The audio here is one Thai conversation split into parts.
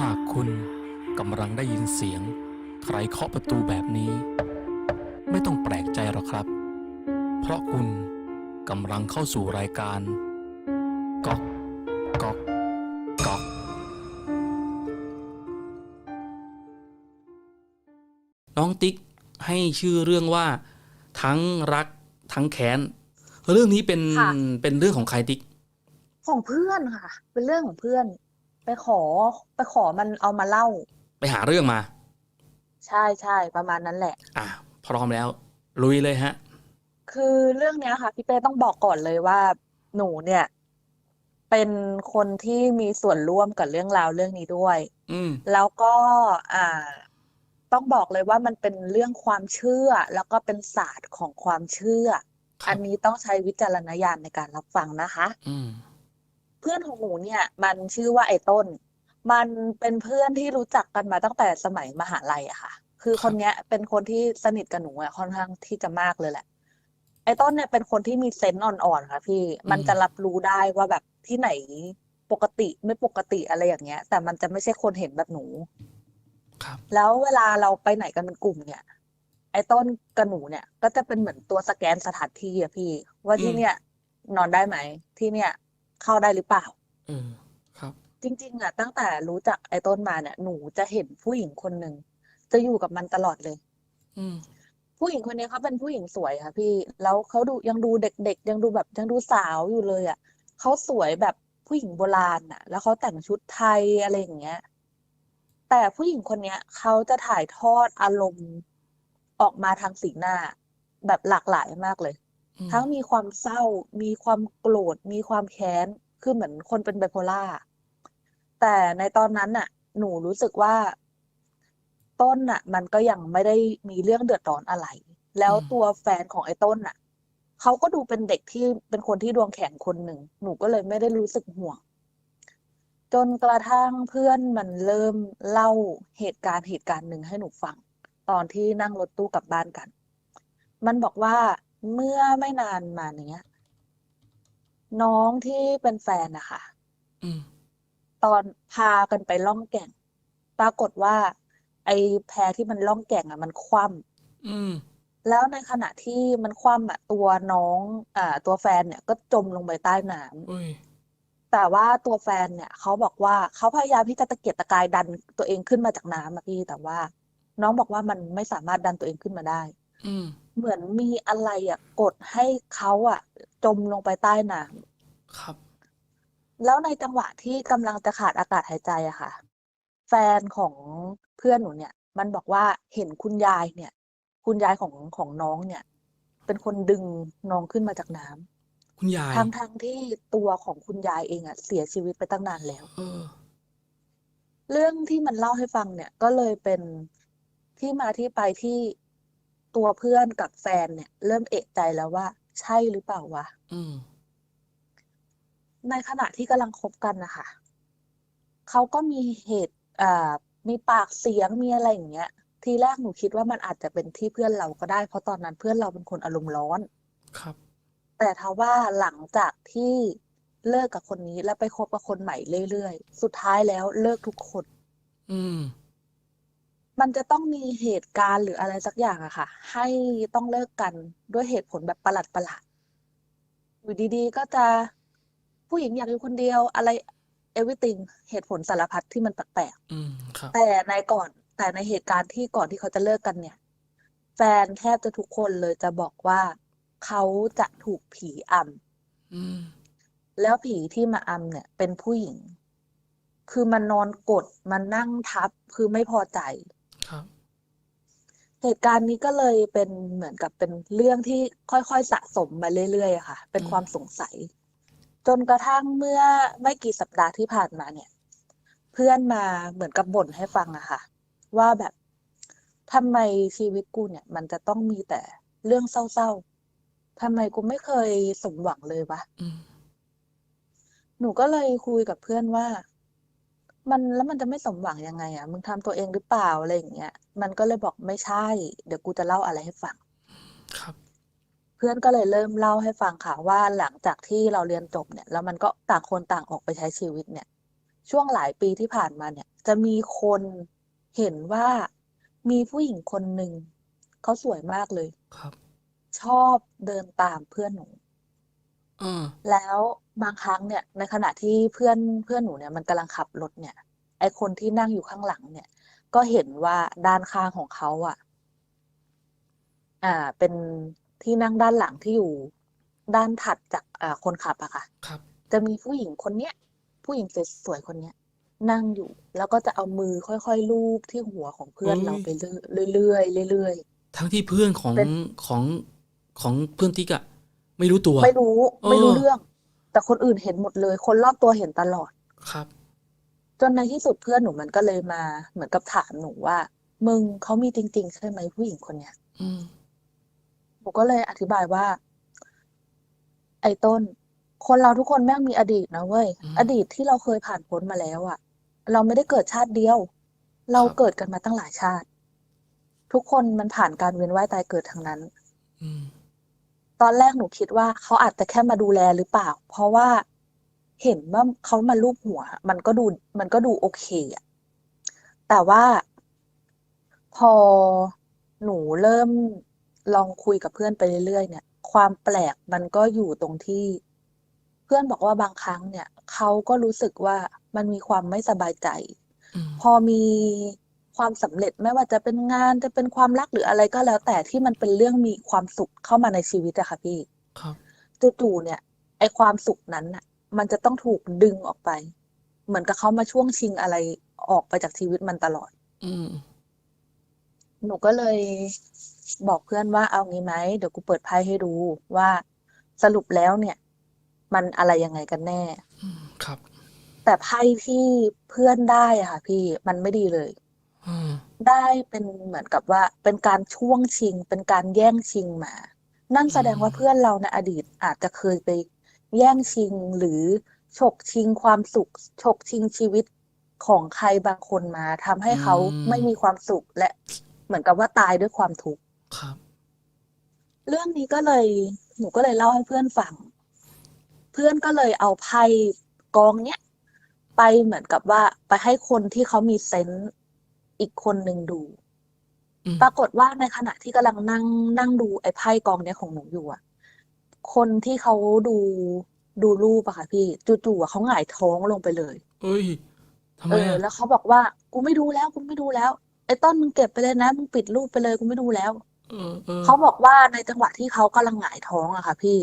หากคุณกำลังได้ยินเสียง ใครเคาะประตูแบบนี้ ไม่ต้องแปลกใจหรอกครับ เพราะคุณกำลังเข้าสู่รายการก๊อกก๊อกก๊อกน้องติ๊กให้ชื่อเรื่องว่า ทั้งรักทั้งแค้น เรื่องนี้เป็นค่ะ เป็นเรื่องของใครติ๊ก ของเพื่อนค่ะ เป็นเรื่องของเพื่อน ไปขอไปขอมันเอามาเล่า ไปหาเรื่องมา ใช่ใช่ประมาณนั้นแหละ อะพร้อมแล้ว ลุยเลยฮะ คือเรื่องเนี้ยค่ะพี่เป้ต้องบอกก่อนเลยว่า หนูเนี่ย เป็นคนที่มีส่วนร่วมกับเรื่องราวเรื่องนี้ด้วย อืม แล้วก็อ่า ต้องบอกเลยว่ามันเป็นเรื่องความเชื่อ แล้วก็เป็นศาสตร์ของความเชื่อ ครับ อันนี้ต้องใช้วิจารณญาณในการรับฟังนะคะ อืมเพื่อนของหนูเนี่ยมันชื่อว่าไอ้ต้น มันเป็นเพื่อนที่รู้จักกันมาตั้งแต่สมัยมหาลัยอะค่ะ คือครับคนเนี้ยเป็นคนที่สนิทกับหนูอะค่อนข้างที่จะมากเลยแหละ ไอ้ต้นเนี่ยเป็นคนที่มีเซนส์อ่อนๆค่ะพี่ มันจะรับรู้ได้ว่าแบบที่ไหนปกติไม่ปกติอะไรอย่างเงี้ย แต่มันจะไม่ใช่คนเห็นแบบหนู ครับ แล้วเวลาเราไปไหนกันเป็นกลุ่มเนี่ย ไอ้ต้นกับหนูเนี่ย ก็จะเป็นเหมือนตัวสแกนสถานที่อะพี่ ว่าที่อืมเนี่ย นอนได้ไหม ที่เนี่ย เข้าได้หรือเปล่าเออครับ จริงๆอะตั้งแต่รู้จักไอ้ต้นมาเนี่ย หนูจะเห็นผู้หญิงคนหนึ่งจะอยู่กับมันตลอดเลย อืม ผู้หญิงคนนี้เขาเป็นผู้หญิงสวยค่ะ พี่ แล้วเขาดูยังดูเด็กๆ ยังดูแบบยังดูสาวอยู่เลยอะเขาสวยแบบผู้หญิงโบราณอะแล้วเขาแต่งชุดไทยอะไรอย่างเงี้ย แต่ผู้หญิงคนเนี้ยเขาจะถ่ายทอดอารมณ์ออกมาทางสีหน้า แบบหลากหลายมากเลยอืม ทั้งมีความเศร้า มีความโกรธ มีความแค้น คือเหมือนคนเป็นไบโพล่า แต่ในตอนนั้นน่ะ หนูรู้สึกว่า ต้นน่ะ มันก็ยังไม่ได้มีเรื่องเดือดร้อนอะไร แล้วอืมตัวแฟนของไอ้ต้นน่ะ เขาก็ดูเป็นเด็กที่เป็นคนที่ดวงแข็งคนหนึ่ง หนูก็เลยไม่ได้รู้สึกห่วง จนกระทั่งเพื่อนมันเริ่มเล่าเหตุการณ์เหตุการณ์หนึ่งให้หนูฟัง ตอนที่นั่งรถตู้กลับบ้านกัน มันบอกว่า เมื่อไม่นานมาเนี้ย น้องที่เป็นแฟนนะคะอืมตอนพากันไปล่องแก่ง ปรากฏว่า ไอ้แพที่มันล่องแก่งอะ มันคว่ำอืมแล้วในขณะที่มันคว่ำอะ ตัวน้องอ่าตัวแฟนเนี่ยก็จมลงไปใต้น้ำ อุ้ยแต่ว่าตัวแฟนเนี่ยเขาบอกว่าเขาพยายามที่จะตะเกียกตะกายดันตัวเองขึ้นมาจากน้ำอะพี่แต่ว่า น้องบอกว่ามันไม่สามารถดันตัวเองขึ้นมาได้ อืม เหมือนมีอะไรอะ กดให้เขาอะ จมลงไปใต้น้ำครับแล้วในจังหวะที่กำลังจะขาดอากาศหายใจอะค่ะ แฟนของเพื่อนหนูเนี่ย มันบอกว่าเห็นคุณยายเนี่ย คุณยายของของน้องเนี่ย เป็นคนดึงน้องขึ้นมาจากน้ำคุณยายทั้งทั้งที่ตัวของคุณยายเองอะเสียชีวิตไปตั้งนานแล้ว เออ เรื่องที่มันเล่าให้ฟังเนี่ย ก็เลยเป็นที่มาที่ไปที่ ตัวเพื่อนกับแฟนเนี่ย เริ่มเอะใจแล้วว่า ใช่หรือเปล่าวะอืมในขณะที่กำลังคบกันนะคะเขาก็มีเหตุอ่ามีปากเสียงมีอะไรอย่างเงี้ย ทีแรกหนูคิดว่ามันอาจจะเป็นที่เพื่อนเราก็ได้ เพราะตอนนั้นเพื่อนเราเป็นคนอารมณ์ร้อน ครับ แต่ทว่าหลังจากที่เลิกกับคนนี้แล้วไปคบกับคนใหม่เรื่อยๆ สุดท้ายแล้วเลิกทุกคน อืม มันจะต้องมีเหตุการณ์หรืออะไรสักอย่างอะค่ะ ให้ต้องเลิกกันด้วยเหตุผลแบบประหลาดประหลาดอยู่ดีๆ ก็จะผู้หญิงอยากอยู่คนเดียวอะไร everything เหตุผลสารพัดที่มันแปลกอืมครับ ๆแต่ในก่อนแต่ในเหตุการณ์ที่ก่อนที่เขาจะเลิกกันเนี่ย แฟนแทบจะทุกคนเลยจะบอกว่าเขาจะถูกผีอำ อืม แล้วผีที่มาอำเนี่ย เป็นผู้หญิง คือมันนอนกดมันนั่งทับ คือไม่พอใจ ครับเหตุการณ์นี้ก็เลยเป็นเหมือนกับเป็นเรื่องที่ค่อยๆสะสมมาเรื่อยๆอะค่ะ เป็นอืมความสงสัย จนกระทั่งเมื่อไม่กี่สัปดาห์ที่ผ่านมาเนี่ย เพื่อนมาเหมือนกับบ่นให้ฟังอะค่ะ ว่าแบบทำไมชีวิตกูเนี่ย มันจะต้องมีแต่เรื่องเศร้าๆทำไมกูไม่เคยสมหวังเลยวะอืมหนูก็เลยคุยกับเพื่อนว่า มันแล้วมันจะไม่สมหวังยังไงอะมึงทำตัวเองหรือเปล่าอะไรอย่างเงี้ยมันก็เลยบอกไม่ใช่ เดี๋ยวกูจะเล่าอะไรให้ฟัง ครับ เพื่อนก็เลยเริ่มเล่าให้ฟังค่ะว่าหลังจากที่เราเรียนจบเนี่ยแล้วมันก็ต่างคนต่างออกไปใช้ชีวิตเนี่ย ช่วงหลายปีที่ผ่านมาเนี่ยจจะมีคนเห็นว่ามีผู้หญิงคนหนึ่งเขาสวยมากเลยครับ ชอบเดินตามเพื่อนหนูเออแล้วบางครั้งเนี่ย ในขณะที่เพื่อนเพื่อนหนูเนี่ยมันกำลังขับรถเนี่ย ไอคนที่นั่งอยู่ข้างหลังเนี่ย ก็เห็นว่าด้านข้างของเขาอะ อ่า เป็นที่นั่งด้านหลังที่อยู่ด้านถัดจากอ่าคนขับอะค่ะ ครับ จะมีผู้หญิงคนเนี้ย ผู้หญิงสวยๆคนเนี้ย นั่งอยู่ แล้วก็จะเอามือค่อยๆลูบที่หัวของเพื่อนเฮ้ยเราไปเรื่อยๆเรื่อย ทั้งที่เพื่อนของเป็น ของของเพื่อนติ๊กอะ ไม่รู้ตัวๆไม่รู้ ไม่รู้เออเรื่อง แต่คนอื่นเห็นหมดเลย คนรอบตัวเห็นตลอดครับ จนในที่สุดเพื่อนหนูมันก็เลยมา เหมือนกับถามหนูว่า มึงเขามีจริง ๆ ใช่ไหมผู้หญิงคนเนี้ยอืมหนูก็เลยอธิบายว่า ไอ้ต้น คนเราทุกคนแม่งมีอดีตนะเว้ยอืมอดีตที่เราเคยผ่านพ้นมาแล้วอะเราไม่ได้เกิดชาติเดียว เราครับเกิดกันมาตั้งหลายชาติ ทุกคนมันผ่านการเวียนว่ายตายเกิดทั้งนั้น อืม ตอนแรกหนูคิดว่าเขาอาจจะแค่มาดูแลหรือเปล่า เพราะว่าเห็นว่าเขามาลูบหัว มันก็ดูมันก็ดูโอเคอะแต่ว่าพอหนูเริ่มลองคุยกับเพื่อนไปเรื่อยๆเนี่ย ความแปลกมันก็อยู่ตรงที่ เพื่อนบอกว่าบางครั้งเนี่ยเขาก็รู้สึกว่ามันมีความไม่สบายใจอืมพอมี ความสำเร็จไม่ว่าจะเป็นงานจะเป็นความรักหรืออะไรก็แล้ว แต่ที่มันเป็นเรื่องมีความสุขเข้ามาในชีวิตอะค่ะพี่ครับจู่ๆเนี่ยไอความสุขนั้นน่ะมันจะต้องถูกดึงออกไป เหมือนกับเขามาช่วงชิงอะไรออกไปจากชีวิตมันตลอด อืมหนูก็เลยบอกเพื่อนว่าเอางี้ไหมเดี๋ยวกูเปิดไพ่ให้ดูว่าสรุปแล้วเนี่ย มันอะไรยังไงกันแน่อืมครับ แต่ไพ่ที่เพื่อนได้อะค่ะ พี่มันไม่ดีเลยอืม ได้เป็นเหมือนกับว่าเป็นการช่วงชิง เป็นการแย่งชิงมา นั่นแสดงว่าอืมเพื่อนเราในอดีตอาจจะเคยไปแย่งชิงหรือฉกชิงความสุขฉกชิงชีวิตของใครบางคนมาทำให้เขาไม่มีความสุขและเหมือนกับว่าตายด้วยความทุกข์ครับ เรื่องนี้ก็เลยหนูก็เลยเล่าให้เพื่อนฟัง เพื่อนก็เลยเอาไพ่กองเนี้ยไปเหมือนกับว่าไปให้คนที่เขามีเซนส์ อีกคนหนึ่งดูอืมปรากฏว่าในขณะที่กำลังนั่งนั่งดูไอ้ไพ่กองเนี้ยของหนูอยู่อะคนที่เขาดูดูรูปอะค่ะพี่จู่ๆอะเขาหงายท้องลงไปเลย เอ้ยทำไมเออ อะแล้วเขาบอกว่า กูไม่ดูแล้วกูไม่ดูแล้วไอ้ต้นมึงเก็บไปเลยนะมึงปิดรูปไปเลยกูไม่ดูแล้ว เออเออเขาบอกว่าในจังหวะที่เขากำลังหงายท้องอะค่ะพี่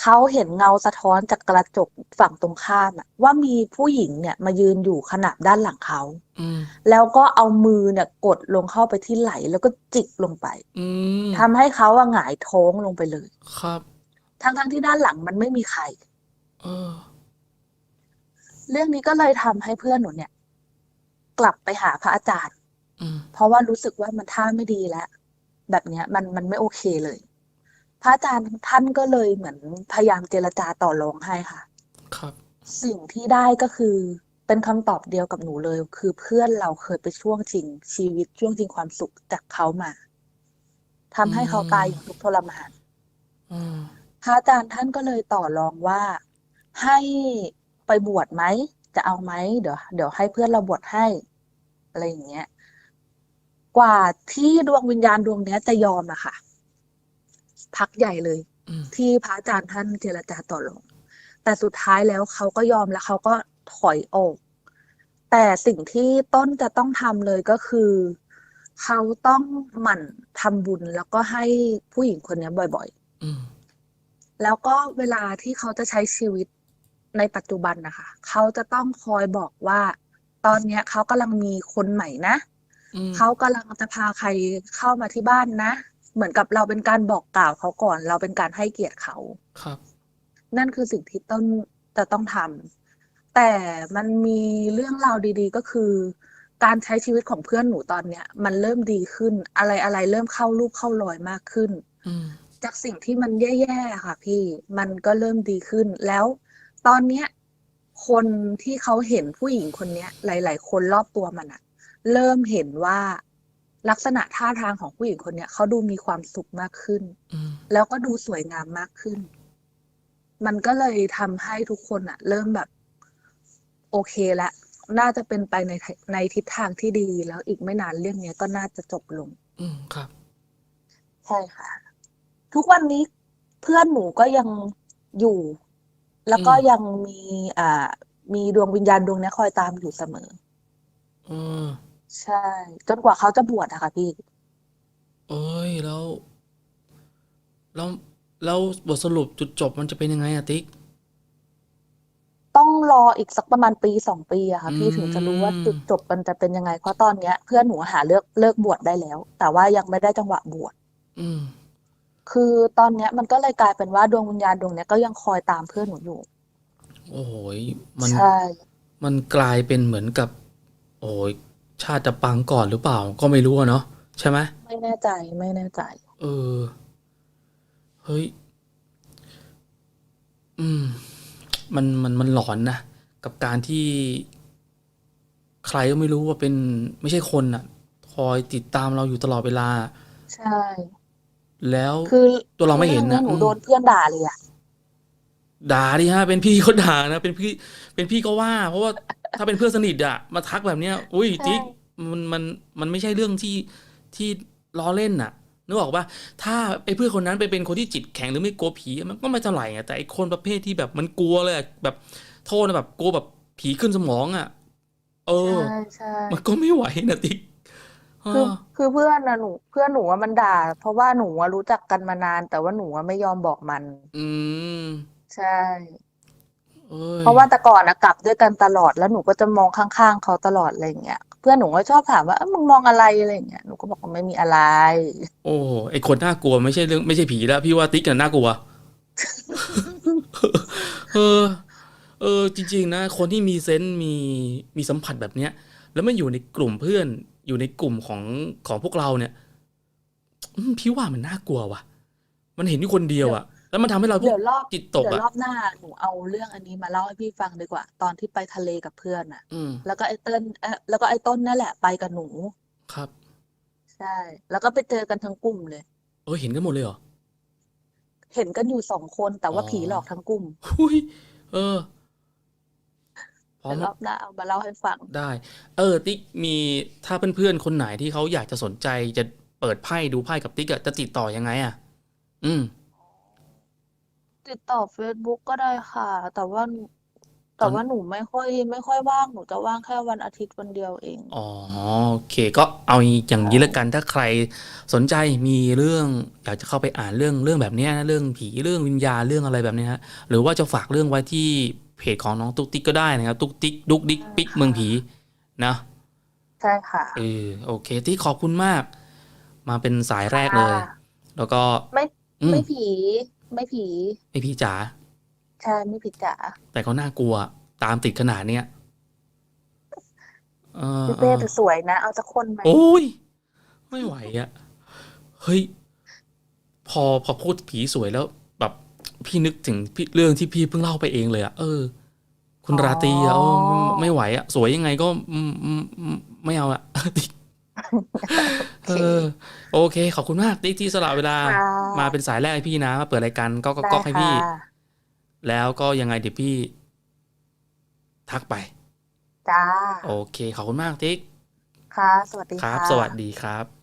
เขาเห็นเงาสะท้อนจากกระจกฝั่งตรงข้ามอะว่ามีผู้หญิงเนี่ยมายืนอยู่ขนาบด้านหลังเขา อืมแล้วก็เอามือเนี่ยกดลงเข้าไปที่ไหล่แล้วก็จิกลงไปอืมทำให้เขาอะหงายท้องลงไปเลย ครับ ทั้งๆที่ด้านหลังมันไม่มีใคร เออ เรื่องนี้ก็เลยทำให้เพื่อนหนูเนี่ย กลับไปหาพระอาจารย์ อืมเพราะว่ารู้สึกว่ามันท่าไม่ดีแล้ว แบบเนี้ย มันมันไม่โอเคเลย พระอาจารย์ท่านก็เลยเหมือนพยายามเจรจาต่อรองให้ค่ะ ครับ สิ่งที่ได้ก็คือเป็นคำตอบเดียวกับหนูเลย คือเพื่อนเราเคยไปช่วงชิงชีวิตช่วงชิงความสุขจากเขามาทำให้เขาตายอย่างทุกข์ทรมานอืมพระอาจารย์ท่านก็เลยต่อรองว่าให้ไปบวชไหมจะเอาไหมเดี๋ยวเดี๋ยวให้เพื่อนเราบวชให้อะไรอย่างเงี้ย กว่าที่ดวงวิญญาณดวงเนี้ยจะยอมอะค่ะ พักใหญ่เลยอืมที่พระอาจารย์ท่านเจรจาต่อรอง แต่สุดท้ายแล้วเขาก็ยอมแล้วเขาก็ถอยออก แต่สิ่งที่ต้นจะต้องทำเลยก็คือ เขาต้องหมั่นทำบุญแล้วก็ให้ผู้หญิงคนเนี้ยบ่อยๆอืมแล้วก็เวลาที่เขาจะใช้ชีวิตในปัจจุบันนะคะ เขาจะต้องคอยบอกว่า ตอนเนี้ยเขากำลังมีคนใหม่นะอืมเขากำลังจะพาใครเข้ามาที่บ้านนะ เหมือนกับเราเป็นการบอกกล่าวเขาก่อน เราเป็นการให้เกียรติเขาครับ นั่นคือสิ่งที่ต้นจะต้องทำแต่มันมีเรื่องราวดี ๆ ก็คือ การใช้ชีวิตของเพื่อนหนูตอนเนี้ย มันเริ่มดีขึ้น อะไรอะไรเริ่มเข้ารูปเข้ารอยมากขึ้นอืมจากสิ่งที่มันแย่ๆค่ะ พี่มันก็เริ่มดีขึ้น แล้วตอนเนี้ย คนที่เขาเห็นผู้หญิงคนเนี้ย หลาย ๆ คนรอบตัวมันอะเริ่มเห็นว่า ลักษณะท่าทางของผู้หญิงคนเนี้ยเขาดูมีความสุขมากขึ้นอืมแล้วก็ดูสวยงามมากขึ้น มันก็เลยทำให้ทุกคนอะเริ่มแบบ โอเคละ น่าจะเป็นไปในในทิศทางที่ดี แล้วอีกไม่นานเรื่องเนี้ยก็น่าจะจบลง อืมครับ ใช่ค่ะ ทุกวันนี้เพื่อนหนูก็ยังอยู่ แล้วก็อืมยังมี อ่า มีดวงวิญญาณดวงเนี้ยคอยตามอยู่เสมอเออ ใช่ จนกว่าเขาจะบวชอะค่ะพี่ เอ้ยแล้ว แล้วแล้วบทสรุปจุดจบมันจะเป็นยังไงอะติ๊ก ต้องรออีกสักประมาณปีสองปีอะค่ะอืพี่ถึงจะรู้ว่ามจุดจบมันจะเป็นยังไง เพราะตอนเนี้ย เพื่อนหนูหาเลิกเลิกบวชได้แล้ว แต่ว่ายังไม่ได้จังหวะบวชอืม คือตอนเนี้ยมันก็เลยกลายเป็นว่าดวงวิญญาณดวงเนี้ยก็ยังคอยตามเพื่อนหนูอยู่ โอ้โหยมันใช่ มันกลายเป็นเหมือนกับ โอ้ย ชาติจะปังก่อนหรือเปล่า ก็ไม่รู้อะเนาะใช่ไหมไม่แน่ใจไม่แน่ใจ เออ เฮ้ย อืม มันมันมันหลอนนะ กับการที่ใครก็ไม่รู้ว่าเป็นไม่ใช่คนอะคอยติดตามเราอยู่ตลอดเวลา ใช่ แล้วคือตัวเราไม่เห็นเรื่องนะเนี้ยหนูอืมโดนเพื่อนด่าเลยอะด่าดิฮะ เป็นพี่เขาด่านะ เป็นพี่ เป็นพี่ก็ว่า เพราะว่า ถ้าเป็นเพื่อนสนิทอะมาทักแบบเนี้ย อุ้ยใช่จิ๊กมันมันมันไม่ใช่เรื่องที่ที่ล้อเล่นน่ะนึกออกป่ะถ้าไอ้เพื่อนคนนั้นไปเป็นคนที่จิตแข็งหรือไม่กลัวผีมันก็ไม่เท่าไหร่อะแต่ไอ้คนประเภทที่แบบมันกลัวเลยอะแบบโทษนะแบบกลัวแบบผีขึ้นสมองอะเออ ใช่ใช่มันก็ไม่ไหวนะติ๊กเอคืออคือเพื่อนนะหนู เพื่อนหนูว่ามันด่า เพราะว่าหนูอะรู้จักกันมานาน แต่ว่าหนูอะไม่ยอมบอกมัน อืม ใช่ เอ้ยเพราะว่าแต่ก่อนอะกลับด้วยกันตลอดแล้วหนูก็จะมองข้างๆเขาตลอดอะไรอย่างเงี้ยเพื่อนหนูก็ชอบถามว่าเอ้ามึงมองอะไรอะไรอย่างเงี้ยหนูก็บอกว่าไม่มีอะไร โอ้ไอ้คนน่ากลัวไม่ใช่เรื่องไม่ใช่ผีแล้ว พี่ว่าติ๊กน่ะน่ากลัว เออ เออ จริง ๆ นะ คนที่มีเซนส์มีมีสัมผัสแบบเนี้ย แล้วมันอยู่ในกลุ่มเพื่อน อยู่ในกลุ่มของของพวกเราเนี่ยอืมพี่ว่ามันน่ากลัวว่ะ มันเห็นอยู่คนเดียวอะ แล้วมันทำให้เราเดี๋ยวรอบจิตตกเดี๋ยวอะรอบหน้าหนูเอาเรื่องอันนี้มาเล่าให้พี่ฟังดีกว่า ตอนที่ไปทะเลกับเพื่อนอะอืมแล้วก็ไอ้เติ้ลเออแล้วก็ไอ้ต้นนั่นแหละไปกับหนูครับ ใช่ แล้วก็ไปเจอกันทั้งกลุ่มเลยเออเห็นกันหมดเลยเหรอเห็นกันอยู่สองคนแต่ว่าอ๋อผีหลอกทั้งกลุ่มหุยเออพร้อเดี๋มยวรอบหน้าเอามาเล่าให้ฟังได้ เออ ติ๊กมีถ้าเพื่อนๆคนไหนที่เขาอยากจะสนใจจะเปิดไพ่ดูไพ่กับติ๊กอะจะติดต่อยังไงอะอืม ติดต่อ Facebook ก็ได้ค่ะ แต่ว่า แต่ว่าหนูไม่ค่อย ไม่ค่อยว่างหนูจะว่างแค่วันอาทิตย์วันเดียวเอง อ๋อโอเคก็เอาอย่างนี้ละกันถ้าใครสนใจมีเรื่องอยากจะเข้าไปอ่านเรื่องเรื่องแบบเนี้ยนะเรื่องผีเรื่องวิญญาณเรื่องอะไรแบบเนี้ยฮะหรือว่าจะฝากเรื่องไว้ที่เพจของน้องตุ๊กติ๊กก็ได้นะครับตุ๊กติ๊กดุกดิกปิกเมืองผีนะใช่ค่ะเออโอเค ที่ขอบคุณมาก มาเป็นสายแรกเลยค่ะแล้วก็ไม่อืมไม่ผี ไม่ผี ไอพี่จ๋าใช่ไม่ผีจ๋าแต่ก็น่ากลัว ตามติดขนาดเนี้ยเออพี่เอเป้อแต่สวยนะ เอาสักคนไหมโอ้ย ไม่ไหวอะเฮ้ย พอพอพูดผีสวยแล้ว แบบ พี่นึกถึงพี่เรื่องที่พี่เพิ่งเล่าไปเองเลยอะเออ คุณราตรีอะเออไม่ไม่ไหวอะสวยยังไงก็อืมอืมอืมไม่เอาอะโอ เอเคอโอเค ขอบคุณมากติ๊กที่สละเวลาค่ะมาเป็นสายแรกให้พี่นะมาเปิดรายการก็ก็ได้ก็ให้พี่ค่ะแล้วก็ยังไงเดี๋ยวพี่ ทักไป จ้า โอเค ขอบคุณมากติ๊กค่ะ สวัสดีครับค่ะสวัสดีครับ